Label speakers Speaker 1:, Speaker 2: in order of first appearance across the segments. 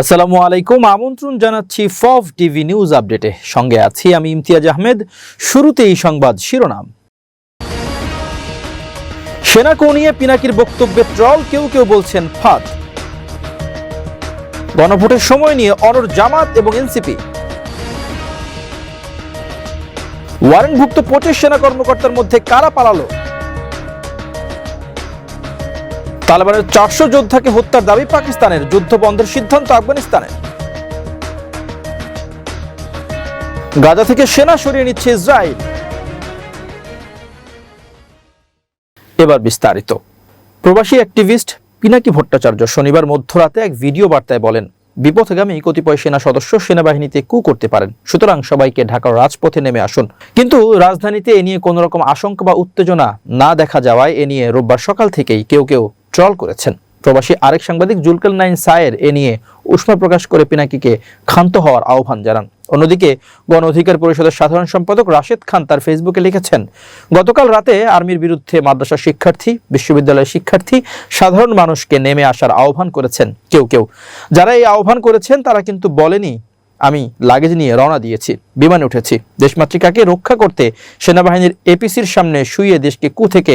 Speaker 1: আসসালামু আলাইকুম আমন্ত্রণ জানাচ্ছি ফফ টিভি নিউজ আপডেটে সঙ্গে আছি আমি ইমতিয়াজ আহমেদ শুরুতেই সংবাদ শিরোনাম সেনা কনিয়ে পিনাকির বক্তব্যে ট্রল কেউ কেউ বলছেন ফাঁদ গণভোটের সময় নিয়ে অনর জামাত এবং এনসিপি ওয়ারেন্টভুক্ত পঁচিশ সেনা কর্মকর্তার মধ্যে কারা পালালো তালেবানের চারশো যোদ্ধাকে হত্যার দাবি পাকিস্তানের যুদ্ধ বন্ধের সিদ্ধান্ত আফগানিস্তানের গাজা থেকে সেনা সরিয়ে নিচ্ছে ইসরায়েল এবার বিস্তারিত প্রবাসী অ্যাক্টিভিস্ট পিনাকি ভট্টাচার্য শনিবার মধ্যরাতে এক ভিডিও বার্তায় বলেন বিপথগামী কতিপয় সেনা সদস্য সেনাবাহিনীতে কু করতে পারেন সুতরাং সবাইকে ঢাকার রাজপথে নেমে আসুন কিন্তু রাজধানীতে এ নিয়ে কোনো রকম আশঙ্কা বা উত্তেজনা না দেখা যাওয়ায় এ নিয়ে রোববার সকাল থেকেই কেউ কেউ ট্রল করেছেন প্রবাসী আরেক সাংবাদিক জুলকেল নাইন সায়ের এ নিয়ে উষ্মা প্রকাশ করে পিনাকিকে ক্ষান্ত হওয়ার আহ্বান জানান অন্যদিকে গণ অধিকার পরিষদের সাধারণ সম্পাদক রাশেদ খান তার ফেসবুকে লিখেছেন গতকাল রাতে আর্মির বিরুদ্ধে মাদ্রাসা শিক্ষার্থী বিশ্ববিদ্যালয়ের শিক্ষার্থী সাধারণ মানুষকে নেমে আসার আহ্বান করেছেন কেউ কেউ যারা এই আহ্বান করেছেন তারা কিন্তু বলেনি আমি লাগেজ নিয়ে রওনা দিয়েছি বিমানে উঠেছি দেশমাতৃকাকে রক্ষা করতে সেনাবাহিনীর এপিসির সামনে শুয়ে দেশকে কু থেকে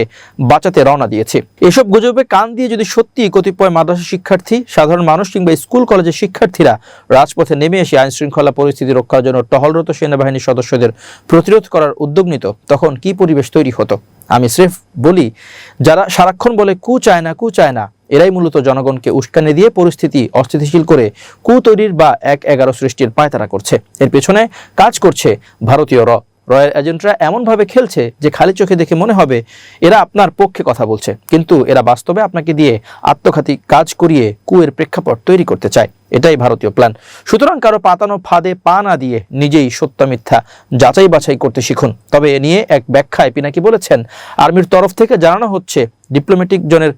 Speaker 1: বাঁচাতে রওনা দিয়েছি এসব গুজবে কান দিয়ে যদি সত্যি কতিপয় মাদ্রাসা শিক্ষার্থী সাধারণ মানুষ কিংবা স্কুল কলেজের শিক্ষার্থীরা রাজপথে নেমে এসে আইন শৃঙ্খলা পরিস্থিতি রক্ষার জন্য টহলরত সেনাবাহিনীর সদস্যদের প্রতিরোধ করার উদ্যোগ নিত তখন কি পরিবেশ তৈরি হতো আমি স্রেফ বলি যারা সারাক্ষণ বলে কু চায় না কু চায় না এরাই মূলত জনগণকে উস্কানি দিয়ে পরিস্থিতি অস্থিতিশীল করে তৈরির বা এক এগারো সৃষ্টির পায়তারা করছে এর পেছনে কাজ করছে ভারতীয় র রয়্যাল এজেন্টরা এমনভাবে খেলছে যে খালি চোখে দেখে মনে হবে এরা আপনার পক্ষে কথা বলছে কিন্তু এরা বাস্তবে আপনাকে দিয়ে আত্মঘাতী কাজ করিয়ে কুয়ের প্রেক্ষাপট তৈরি করতে চায় এটাই ভারতীয় প্ল্যান সুতরাং কারো পাতানো ফাঁদে পা না দিয়ে নিজেই সত্য মিথ্যা যাচাই বাছাই করতে শিখুন তবে এ নিয়ে এক ব্যাখ্যায় পিনাকি বলেছেন আর্মির তরফ থেকে জানানো হচ্ছে ডিপ্লোম্যাটিক জনের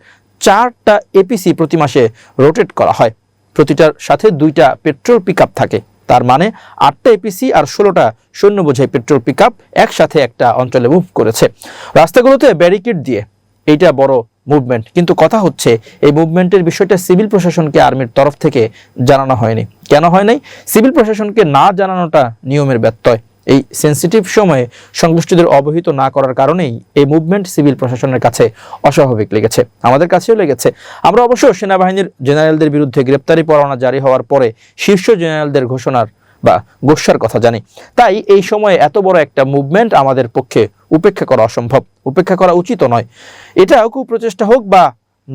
Speaker 1: চারটা এপিসি প্রতি মাসে রোটেট করা হয় প্রতিটার সাথে দুইটা পেট্রোল পিক থাকে তার মানে আটটা এপিসি আর ষোলোটা সৈন্য বোঝাই পেট্রোল পিক একসাথে একটা অঞ্চলে মুভ করেছে রাস্তাগুলোতে ব্যারিকেড দিয়ে এইটা বড় মুভমেন্ট কিন্তু কথা হচ্ছে এই মুভমেন্টের বিষয়টা সিভিল প্রশাসনকে আর্মির তরফ থেকে জানানো হয়নি কেন হয় নাই সিভিল প্রশাসনকে না জানানোটা নিয়মের ব্যত্যয় এই সেন্সিটিভ সময়ে সংগোষ্ঠীদের অবহিত না করার কারণেই এই মুভমেন্ট সিভিল প্রশাসনের কাছে অস্বাভাবিক লেগেছে আমাদের কাছেও লেগেছে আমরা অবশ্য সেনাবাহিনীর জেনারেলদের বিরুদ্ধে গ্রেপ্তারি পরোয়ানা জারি হওয়ার পরে শীর্ষ জেনারেলদের ঘোষণার বা গোসার কথা জানি তাই এই সময়ে এত বড় একটা মুভমেন্ট আমাদের পক্ষে উপেক্ষা করা অসম্ভব উপেক্ষা করা উচিত নয় এটাও কুপ্রচেষ্টা হোক বা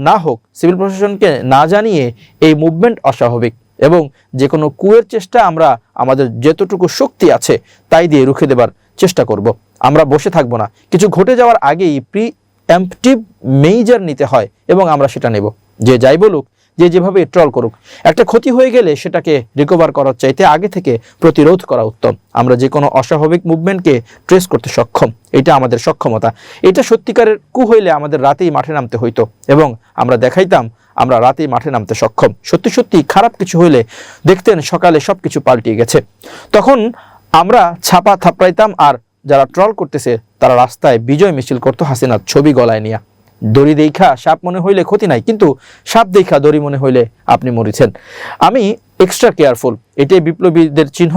Speaker 1: না হোক সিভিল প্রশাসনকে না জানিয়ে এই মুভমেন্ট অস্বাভাবিক এবং যে কোনো কুয়ের চেষ্টা আমরা আমাদের যতটুকু শক্তি আছে তাই দিয়ে রুখে দেবার চেষ্টা করব। আমরা বসে থাকবো না কিছু ঘটে যাওয়ার আগেই প্রি অ্যাম্পটিভ মেজার নিতে হয় এবং আমরা সেটা নেব যে যাই বলুক যে যেভাবে ট্রল করুক একটা ক্ষতি হয়ে গেলে সেটাকে রিকভার করার চাইতে আগে থেকে প্রতিরোধ করা উত্তম আমরা যে কোনো অস্বাভাবিক মুভমেন্টকে ট্রেস করতে সক্ষম এটা আমাদের সক্ষমতা এটা সত্যিকারের কু হইলে আমাদের রাতেই মাঠে নামতে হইতো এবং আমরা দেখাইতাম আমরা রাতে মাঠে নামতে সক্ষম সত্যি সত্যি খারাপ কিছু হইলে দেখতেন সকালে সব কিছু পাল্টিয়ে গেছে তখন আমরা ছাপা থাপড়াইতাম আর যারা ট্রল করতেছে তারা রাস্তায় বিজয় মিছিল করতো হাসিনার ছবি গলায় নিয়ে দড়ি দেখা সাপ মনে হইলে ক্ষতি নাই কিন্তু সাপ দেখা দড়ি মনে হইলে আপনি মরেছেন আমি এক্সট্রা কেয়ারফুল এটাই বিপ্লবীদের চিহ্ন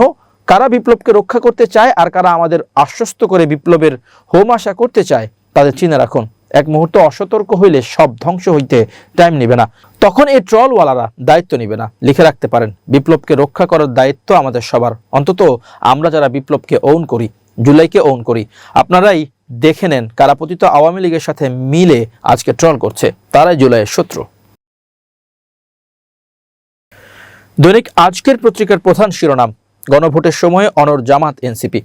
Speaker 1: কারা বিপ্লবকে রক্ষা করতে চায় আর কারা আমাদের আশ্বস্ত করে বিপ্লবের হোম আশা করতে চায় তাদের চিনে রাখুন এক মুহূর্ত অসতর্ক হইলে সব ধ্বংস হইতে টাইম নিবে না তখন এই ট্রলওয়ালারা দায়িত্ব নিবে না লিখে রাখতে পারেন বিপ্লবকে রক্ষা করার দায়িত্ব আমাদের সবার অন্তত আমরা যারা বিপ্লবকে ওন করি জুলাইকে ওন করি আপনারাই দেখে নেন কারাপতিত আওয়ামী লীগের সাথে মিলে আজকে ট্রল করছে তারাই জুলাইয়ের শত্রু দৈনিক আজকের পত্রিকার প্রধান শিরোনাম গণভোটের সময় অনর জামাত এনসিপি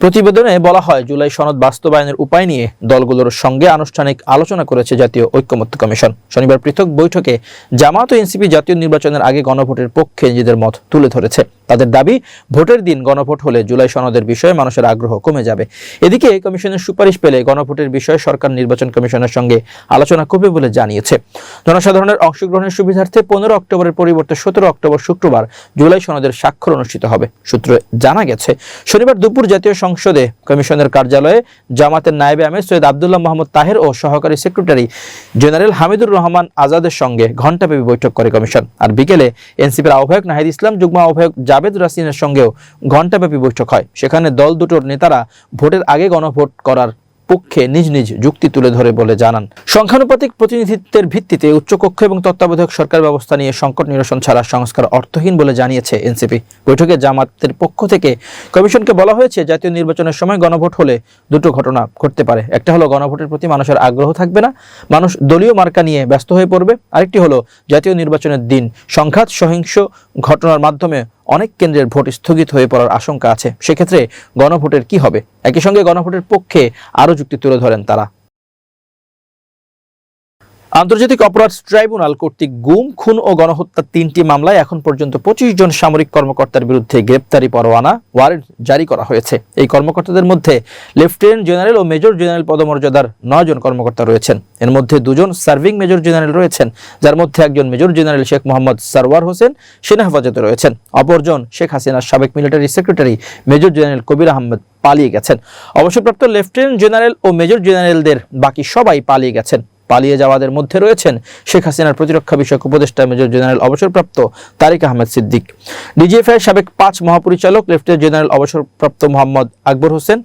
Speaker 1: প্রতিবেদনে বলা হয় জুলাই সনদ বাস্তবায়নের উপায় নিয়ে দলগুলোর সঙ্গে আনুষ্ঠানিক আলোচনা করেছে জাতীয় ঐক্যমত্য কমিশন শনিবার পৃথক বৈঠকে জামাত ও এনসিপি জাতীয় নির্বাচনের আগে গণভোটের পক্ষে নিজেদের মত তুলে ধরেছে তাদের দাবি ভোটের দিন গণভোট হলে জুলাই সনদের বিষয়ে মানুষের আগ্রহ কমে যাবে এদিকে কমিশনের সুপারিশ পেলে গণভোটের বিষয়ে সরকার নির্বাচন কমিশনের সঙ্গে আলোচনা করবে বলে জানিয়েছে জনসাধারণের অংশগ্রহণের সুবিধার্থে পনেরো অক্টোবরের পরিবর্তে সতেরো অক্টোবর শুক্রবার জুলাই সনদের স্বাক্ষর অনুষ্ঠিত হবে সূত্র জানা গেছে শনিবার দুপুর জাতীয় সংসদে কমিশনের কার্যালয়ে জামাতের নায়েবে আমির সৈয়দ আবদুল্লাহ মোহাম্মদ তাহের ও সহকারী সেক্রেটারি জেনারেল হামিদুর রহমান আজাদের সঙ্গে ঘণ্টাব্যাপী বৈঠক করে কমিশন আর বিকেলে এনসিপির আহ্বায়ক নাহিদ ইসলাম যুগ্ম আহ্বায়ক জাবেদ রাসিনের সঙ্গেও ঘণ্টাব্যাপী বৈঠক হয় সেখানে দল দুটোর নেতারা ভোটের আগে গণভোট করার পক্ষে নিজ নিজ যুক্তি তুলে ধরে বলে জানান সংখ্যানুপাতিক প্রতিনিধিত্বের ভিত্তিতে উচ্চকক্ষ এবং তত্ত্বাবধায়ক সরকার ব্যবস্থা নিয়ে সংকট নিরসন ছাড়া সংস্কার অর্থহীন বলে জানিয়েছে এনসিপি বৈঠকে জামাতের পক্ষ থেকে কমিশনকে বলা হয়েছে জাতীয় নির্বাচনের সময় গণভোট হলে দুটো ঘটনা ঘটতে পারে একটা হলো গণভোটের প্রতি মানুষের আগ্রহ থাকবে না মানুষ দলীয় মার্কা নিয়ে ব্যস্ত হয়ে পড়বে আরেকটি হলো জাতীয় নির্বাচনের দিন সংঘাত সহিংস ঘটনার মাধ্যমে অনেক কেন্দ্রের ভোট স্থগিত হয়ে পড়ার আশঙ্কা আছে সেক্ষেত্রে গণভোটের কি হবে একই সঙ্গে গণভোটের পক্ষে আরও যুক্তি তুলে ধরেন তারা আন্তর্জাতিক অপরাধ ট্রাইব্যুনাল কর্তৃক গুম খুন ও গণহত্যার তিনটি মামলায় এখন পর্যন্ত পঁচিশ জন সামরিক কর্মকর্তার বিরুদ্ধে গ্রেপ্তারি পরোয়ানা ওয়ারেন্ট জারি করা হয়েছে এই কর্মকর্তাদের মধ্যে লেফটেন্যান্ট জেনারেল ও মেজর জেনারেল পদমর্যাদার জন কর্মকর্তা রয়েছেন এর মধ্যে দুজন সার্ভিং মেজর জেনারেল রয়েছেন যার মধ্যে একজন মেজর জেনারেল শেখ মোহাম্মদ সারওয়ার হোসেন সেনা হেফাজতে রয়েছেন অপরজন শেখ হাসিনার সাবেক military secretary major general Kabir Ahmed পালিয়ে গেছেন অবসরপ্রাপ্ত লেফটেন্যান্ট জেনারেল ও মেজর জেনারেলদের বাকি সবাই পালিয়ে গেছেন পালিয়ে যাওয়াদের মধ্যে রয়েছেন শেখ হাসিনার প্রতিরক্ষা বিষয়ক উপদেষ্টা মেজর জেনারেল অবসরপ্রাপ্ত তারিক আহমেদ সিদ্দিক ডিজিএফআই সাবেক পাঁচ মহাপরিচালক লেফটেন্যান্ট জেনারেল অবসরপ্রাপ্ত Mohammad Akbar Hossain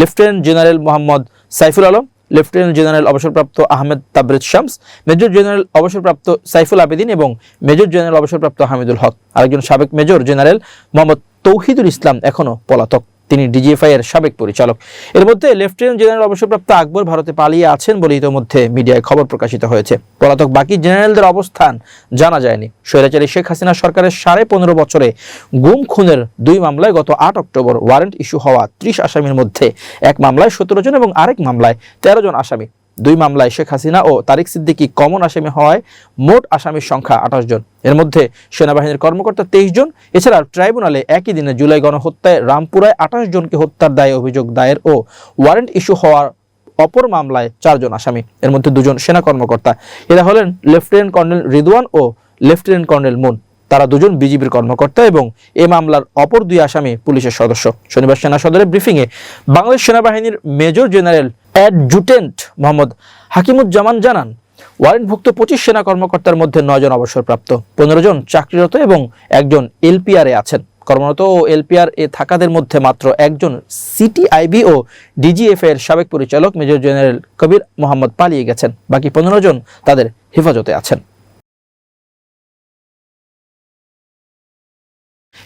Speaker 1: lieutenant general Mohammad Saiful Alam lieutenant general অবসরপ্রাপ্ত আহমেদ তাবরেজ শামস মেজর জেনারেল অবসরপ্রাপ্ত সাইফুল আবেদিন এবং মেজর জেনারেল অবসরপ্রাপ্ত হামিদুল হক আরেকজন সাবেক মেজর জেনারেল মোহাম্মদ তৌহিদুল ইসলাম এখনও পলাতক তিনি ডিজিএফআই এর সাবেক পরিচালক এর মধ্যে লেফটেন্যান্ট জেনারেল অবসরপ্রাপ্ত আকবর ভারতে পালিয়ে আছেন বলে ইতিমধ্যে মিডিয়ায় খবর প্রকাশিত হয়েছে পলাতক বাকি জেনারেলদের অবস্থান জানা যায়নি স্বৈরাচারী শেখ হাসিনা সরকারের সাড়ে পনেরো বছরে গুম খুনের দুই মামলায় গত আট অক্টোবর ওয়ারেন্ট ইস্যু হওয়া ত্রিশ আসামির মধ্যে এক মামলায় সতেরো জন এবং আরেক মামলায় তেরো জন আসামি দুই মামলায় শেখ হাসিনা ও তারিক সিদ্দিকি কমন আসামি হওয়ায় মোট আসামির সংখ্যা আঠাশ জন এর মধ্যে সেনাবাহিনীর কর্মকর্তা তেইশ জন এছাড়া ট্রাইব্যুনালে একই দিনে জুলাই গণহত্যায় রামপুরায় আঠাশ জনকে হত্যার দায়ে অভিযোগ দায়ের ও ওয়ারেন্ট ইস্যু হওয়ার অপর মামলায় চারজন আসামি এর মধ্যে দুজন সেনা কর্মকর্তা এরা হলেন লেফটেন্যান্ট কর্নেল রিদওয়ান ও লেফটেন্যান্ট কর্নেল মুন তারা দুজন বিজিবির কর্মকর্তা এবং এ মামলার অপর দুই আসামি পুলিশের সদস্য শনিবার সেনা সদরের ব্রিফিংয়ে বাংলাদেশ সেনাবাহিনীর major general adjutant Mohammad Hakimuzzaman জানান ওয়ারেন্টভুক্ত পঁচিশ সেনা কর্মকর্তার মধ্যে নয়জন অবসরপ্রাপ্ত পনেরো জন চাকরিরত এবং একজন এলপিআরে আছেন কর্মরত ও এলপিআর এ থাকাদের মধ্যে মাত্র একজন সিটিআইবি ও ডিজিএফ এর সাবেক পরিচালক মেজর জেনারেল কবির মোহাম্মদ পালিয়ে গেছেন বাকি পনেরো জন তাদের হেফাজতে আছেন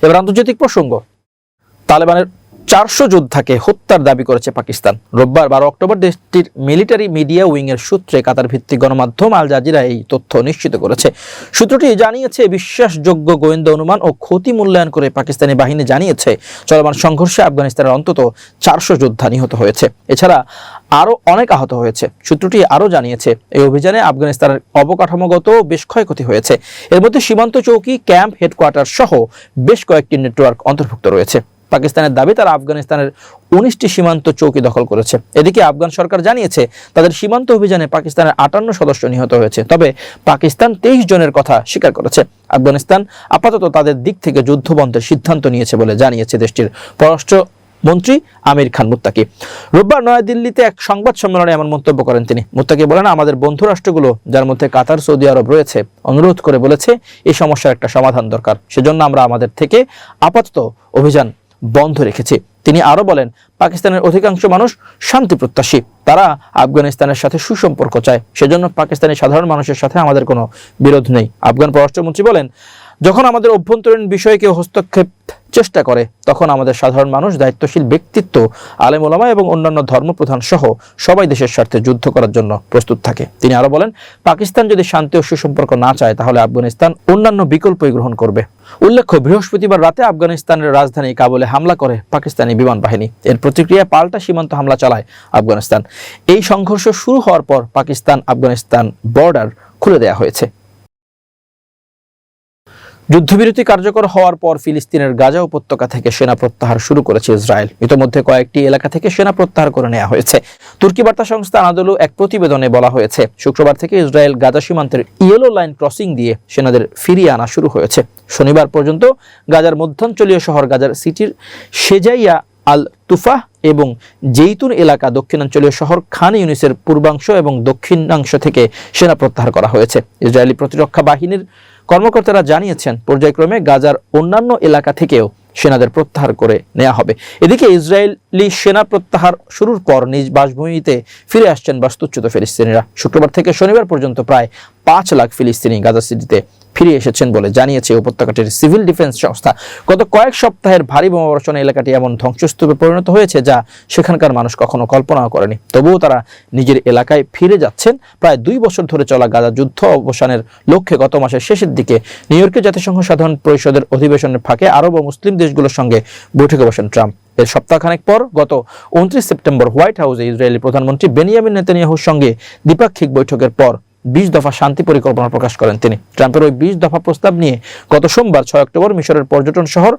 Speaker 1: এবার আন্তর্জাতিক প্রসঙ্গ তালেবানের চারশো যোদ্ধাকে হত্যার দাবি করেছে পাকিস্তান রোববার বারো অক্টোবর দেশটির মিলিটারি মিডিয়া উইংয়ের সূত্রে কাতার ভিত্তিক গণমাধ্যম আল জাজিরা এই তথ্য নিশ্চিত করেছে সূত্রটি জানিয়েছে বিশ্বাসযোগ্য গোয়েন্দা অনুমান ও ক্ষতি মূল্যায়ন করে পাকিস্তানি বাহিনী জানিয়েছে চলমান সংঘর্ষে আফগানিস্তানের অন্তত চারশো যোদ্ধা নিহত হয়েছে এছাড়া আরও অনেক আহত হয়েছে সূত্রটি আরও জানিয়েছে এই অভিযানে আফগানিস্তানের অবকাঠামোগত বেশ ক্ষয়ক্ষতি হয়েছে এর মধ্যে সীমান্ত চৌকি ক্যাম্প হেডকোয়ার্টার সহ বেশ কয়েকটি নেটওয়ার্ক অন্তর্ভুক্ত রয়েছে পাকিস্তানের দাবি তারা আফগানিস্তানের উনিশটি সীমান্ত চৌকি দখল করেছে এদিকে আফগান সরকার জানিয়েছে তাদের সীমান্ত অভিযানে পাকিস্তানের আটান্ন সদস্য নিহত হয়েছে তবে পাকিস্তান তেইশ জনের কথা স্বীকার করেছে আফগানিস্তান আপাতত তাদের দিক থেকে যুদ্ধ বন্ধের সিদ্ধান্ত নিয়েছে বলে জানিয়েছে দেশটির পররাষ্ট্র মন্ত্রী আমির খান মুত্তাকি রোববার নয়াদিল্লিতে এক সংবাদ সম্মেলনে এমন মন্তব্য করেন তিনি মুত্তাকি বলেন আমাদের বন্ধু রাষ্ট্রগুলো যার মধ্যে কাতার সৌদি আরব রয়েছে অনুরোধ করে বলেছে এই সমস্যার একটা সমাধান দরকার সেজন্য আমরা আমাদের থেকে আপাতত অভিযান বন্ধ রেখেছে তিনি আরও বলেন পাকিস্তানের অধিকাংশ মানুষ শান্তি প্রত্যাশী তারা আফগানিস্তানের সাথে সুসম্পর্ক চায় সেজন্য পাকিস্তানের সাধারণ মানুষের সাথে আমাদের কোনো বিরোধ নেই আফগান পররাষ্ট্রমন্ত্রী বলেন যখন আমাদের অভ্যন্তরীণ বিষয়ে কেউ হস্তক্ষেপ চেষ্টা করে তখন আমাদের সাধারণ মানুষ দায়িত্বশীল ব্যক্তিত্ব আলেম ওলামা এবং অন্যান্য ধর্মপ্রধান সহ সবাই দেশের স্বার্থে যুদ্ধ করার জন্য প্রস্তুত থাকে তিনি আরও বলেন পাকিস্তান যদি শান্তি ও সুসম্পর্ক না চায় তাহলে আফগানিস্তান অন্যান্য বিকল্পই গ্রহণ করবে উল্লেখ্য বৃহস্পতিবার রাতে আফগানিস্তানের রাজধানী কাবুলে হামলা করে পাকিস্তানি বিমান বাহিনী এর প্রতিক্রিয়া পাল্টা সীমান্ত হামলা চালায় আফগানিস্তান এই সংঘর্ষ শুরু হওয়ার পর পাকিস্তান আফগানিস্তান বর্ডার খুলে দেয়া হয়েছে যুদ্ধবিরতি কার্যকর হওয়ার পর ফিলিস্তিনের গাজা উপত্যকা থেকে সেনা প্রত্যাহার শুরু করেছে ইসরায়েল ইতোমধ্যে কয়েকটি এলাকা থেকে সেনা প্রত্যাহার করে নেওয়া হয়েছে তুর্কি বার্তা সংস্থা আনাদলু এক প্রতিবেদনে বলা হয়েছে শুক্রবার থেকে ইসরায়েল গাজা সীমান্তের ইয়েলো লাইন ক্রসিং দিয়ে সেনাদের ফিরিয়ে আনা শুরু হয়েছে শনিবার পর্যন্ত গাজার মধ্যাঞ্চলীয় শহর গাজার সিটির সেজাইয়া আল তুফাহ এবং জেইতুন এলাকা দক্ষিণাঞ্চলীয় শহর খান ইউনিসের পূর্বাংশ এবং দক্ষিণাংশ থেকে সেনা প্রত্যাহার করা হয়েছে ইসরায়েলি প্রতিরক্ষা বাহিনীর কর্মকর্তারা জানিয়েছেন পর্যায়ক্রমে গাজার অন্যান্য এলাকা থেকেও সেনাদের প্রত্যাহার করে নেওয়া হবে এদিকে ইসরায়েলি সেনা প্রত্যাহার শুরুর পর নিজ বাসভূমিতে ফিরে আসছেন বাস্তুচ্যুত ফিলিস্তিনিরা শুক্রবার থেকে শনিবার পর্যন্ত প্রায় পাঁচ লাখ ফিলিস্তিনি গাজা সিটিতে ফিরে এসেছেন বলে জানিয়েছে উপত্যকাটির সিভিল ডিফেন্স সংস্থা গত কয়েক সপ্তাহের ভারী বোমাবর্ষণে এলাকাটি এমন ধ্বংসস্তূপে পরিণত হয়েছে যা সেখানকার মানুষ কখনো কল্পনাও করেনি তবুও তারা নিজের এলাকায় ফিরে যাচ্ছেন প্রায় দুই বছর ধরে চলা গাজা যুদ্ধ অবসানের লক্ষ্যে গত মাসের শেষের দিকে নিউ ইয়র্কে জাতিসংঘ সাধারণ পরিষদের অধিবেশনের ফাঁকে আরব ও মুসলিম দেশগুলোর সঙ্গে বৈঠকে বসেন ট্রাম্প এর সপ্তাহখানেক পর গত উনত্রিশ সেপ্টেম্বর হোয়াইট হাউসে ইসরায়েলি প্রধানমন্ত্রী বেনিয়ামিন নেতানিয়াহুর সঙ্গে দ্বিপাক্ষিক বৈঠকের পর বিশ দফা শান্তি পরিকল্পনা প্রকাশ করেন তিনি ট্রাম্পের ওই বিশ দফা প্রস্তাব নিয়ে গত সোমবার ছয় অক্টোবর মিশরের পর্যটন শহর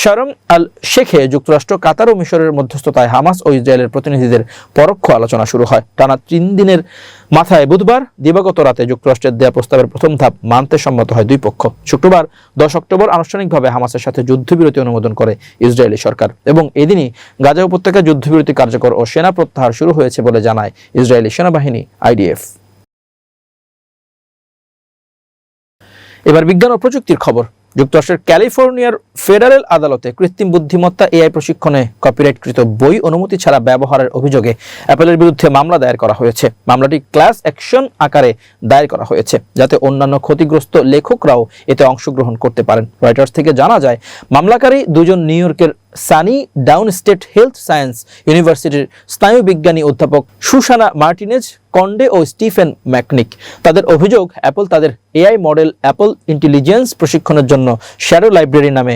Speaker 1: শারম আল শেখে যুক্তরাষ্ট্র কাতার ও মিশরের মধ্যস্থতায় হামাস ও ইসরায়েলের প্রতিনিধিদের পরোক্ষ আলোচনা শুরু হয় টানা তিন দিনের মাথায় বুধবার দিবাগত রাতে যুক্তরাষ্ট্রের দেয়া প্রস্তাবের প্রথম ধাপ মানতে সম্মত হয় দুই পক্ষ শুক্রবার দশ অক্টোবর আনুষ্ঠানিকভাবে হামাসের সাথে যুদ্ধবিরতি অনুমোদন করে ইসরায়েলি সরকার এবং এদিনই গাজা উপত্যকায় যুদ্ধবিরতি কার্যকর ও সেনা প্রত্যাহার শুরু হয়েছে বলে জানায় ইসরায়েলি সেনাবাহিনী আইডিএফ এবার বিজ্ঞান ও প্রযুক্তির খবর যুক্তরাষ্ট্রের ক্যালিফোর্নিয়ার ফেডারেল আদালতে কৃত্রিম বুদ্ধিমত্তা এআই প্রশিক্ষণে কপিরাইটকৃত বই অনুমতি ছাড়া ব্যবহারের অভিযোগে অ্যাপেলের বিরুদ্ধে মামলা দায়ের করা হয়েছে মামলাটি ক্লাস অ্যাকশন আকারে দায়ের করা হয়েছে যাতে অন্যান্য ক্ষতিগ্রস্ত লেখকরাও এতে অংশগ্রহণ করতে পারেন রয়টার্স থেকে জানা যায় মামলাকারী দুজন নিউ ইয়র্কের SUNY Downstate Health Science ইউনিভার্সিটির স্নায়ুবিজ্ঞানী অধ্যাপক সুসানা মার্টিনেজ কন্ডে ও স্টিফেন ম্যাকনিক তাদের অভিযোগ অ্যাপল তাদের এআই মডেল অ্যাপল ইন্টেলিজেন্স প্রশিক্ষণের জন্য শ্যারো লাইব্রেরি নামে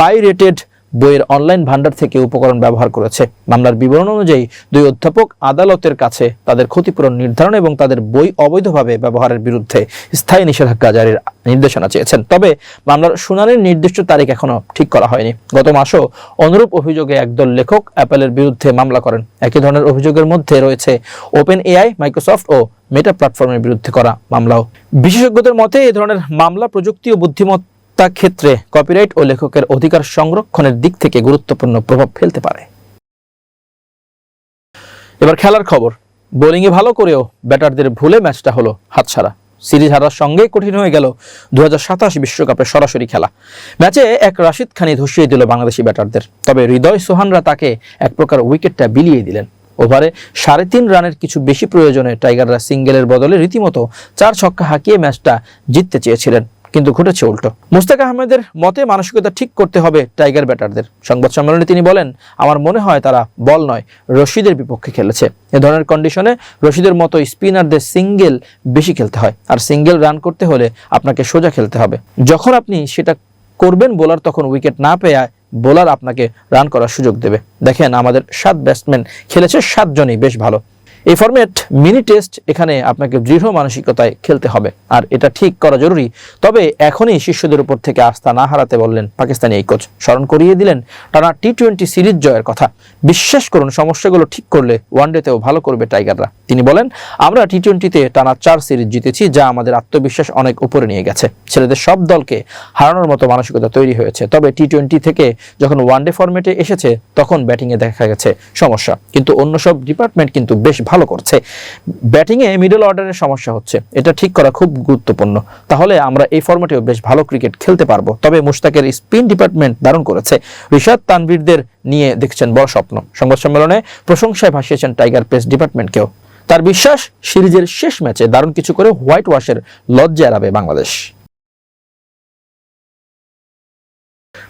Speaker 1: পাইরেটেড বইয়ের অনলাইন ভান্ডার থেকে উপকরণ ব্যবহার করেছে মামলার বিবরণ অনুযায়ী দুই অধ্যাপক আদালতের কাছে তাদের ক্ষতিপূরণ নির্ধারণ এবং তাদের বই অবৈধভাবে ব্যবহারের বিরুদ্ধে স্থায়ী নিষেধাজ্ঞা জারির নির্দেশনা চেয়েছেন তবে মামলার শুনানির নির্দিষ্ট তারিখ এখনো ঠিক করা হয়নি গত মাসও অনুরূপ অভিযোগে একদল লেখক অ্যাপেলের বিরুদ্ধে মামলা করেন একই ধরনের অভিযোগের মধ্যে রয়েছে ওপেন এআই মাইক্রোসফট ও মেটা প্ল্যাটফর্মের বিরুদ্ধে করা মামলাও বিশেষজ্ঞদের মতে এ ধরনের মামলা প্রযুক্তি ও বুদ্ধিমত্তা নিরাপত্তা ক্ষেত্রে কপিরাইট ও লেখকের অধিকার সংরক্ষণের দিক থেকে গুরুত্বপূর্ণ প্রভাব ফেলতে পারে এবার খেলার খবর বোলিংয়ে ভালো করেও ব্যাটারদের ভুলে ম্যাচটা হলো হাতছাড়া সিরিজ হারার সঙ্গে কঠিন হয়ে গেল দু বিশ্বকাপে সরাসরি খেলা ম্যাচে এক রাশিদ খানি ধসিয়ে দিল বাংলাদেশি ব্যাটারদের তবে হৃদয় সোহানরা তাকে এক প্রকার উইকেটটা বিলিয়ে দিলেন ওভারে সাড়ে তিন রানের কিছু বেশি প্রয়োজনে টাইগাররা সিঙ্গেলের বদলে রীতিমতো চার ছক্কা হাঁকিয়ে ম্যাচটা জিততে চেয়েছিলেন কিন্তু ঘটেছে উল্টো মুস্তাক আহমেদের মতে মানসিকতা ঠিক করতে হবে টাইগার ব্যাটারদের সংবাদ সম্মেলনে তিনি বলেন আমার মনে হয় তারা বল নয় রশিদের বিপক্ষে খেলেছে এ ধরনের কন্ডিশনে রশিদের মতো স্পিনারদের সিঙ্গেল বেশি খেলতে হয় আর সিঙ্গেল রান করতে হলে আপনাকে সোজা খেলতে হবে যখন আপনি সেটা করবেন বোলার তখন উইকেট না পেয়ে বোলার আপনাকে রান করার সুযোগ দেবে দেখেন আমাদের সাত ব্যাটসম্যান খেলেছে সাতজনই বেশ ভালো এই ফরম্যাট মিনি টেস্ট এখানে আপনাকে দৃঢ় মানসিকতায় খেলতে হবে আর এটা ঠিক করা জরুরি তবে এখনই শিষ্যদের উপর থেকে আস্থা না হারাতে বললেন পাকিস্তানি এই কোচ স্মরণ করিয়ে দিলেন টানা টি টোয়েন্টি সিরিজ জয়ের কথা বিশ্বাস করুন সমস্যাগুলো ঠিক করলে ওয়ানডেতেও ভালো করবে টাইগাররা তিনি বলেন আমরা টি টোয়েন্টিতে টানা চার সিরিজ জিতেছি যা আমাদের আত্মবিশ্বাস অনেক উপরে নিয়ে গেছে ছেলেদের সব দলকে হারানোর মতো মানসিকতা তৈরি হয়েছে তবে টি টোয়েন্টি থেকে যখন ওয়ানডে ফরম্যাটে এসেছে তখন ব্যাটিংয়ে দেখা গেছে সমস্যা কিন্তু অন্য সব ডিপার্টমেন্ট কিন্তু বেশ ভালো ভালো করছে ব্যাটিংয়ে মিডল অর্ডারের সমস্যা হচ্ছে এটা ঠিক করা খুব গুরুত্বপূর্ণ তাহলে আমরা এই ফর্মেটেও বেশ ভালো ক্রিকেট খেলতে পারবো তবে মুস্তাকের স্পিন ডিপার্টমেন্ট দারুণ করেছে ঋষাদ তানবীরদের নিয়ে দেখছেন বড় স্বপ্ন সংবাদ সম্মেলনে প্রশংসায় ভাসিয়েছেন টাইগার প্রেস ডিপার্টমেন্টকেও তার বিশ্বাস সিরিজের শেষ ম্যাচে দারুণ কিছু করে হোয়াইট ওয়াশের লজ্জা এড়াবে বাংলাদেশ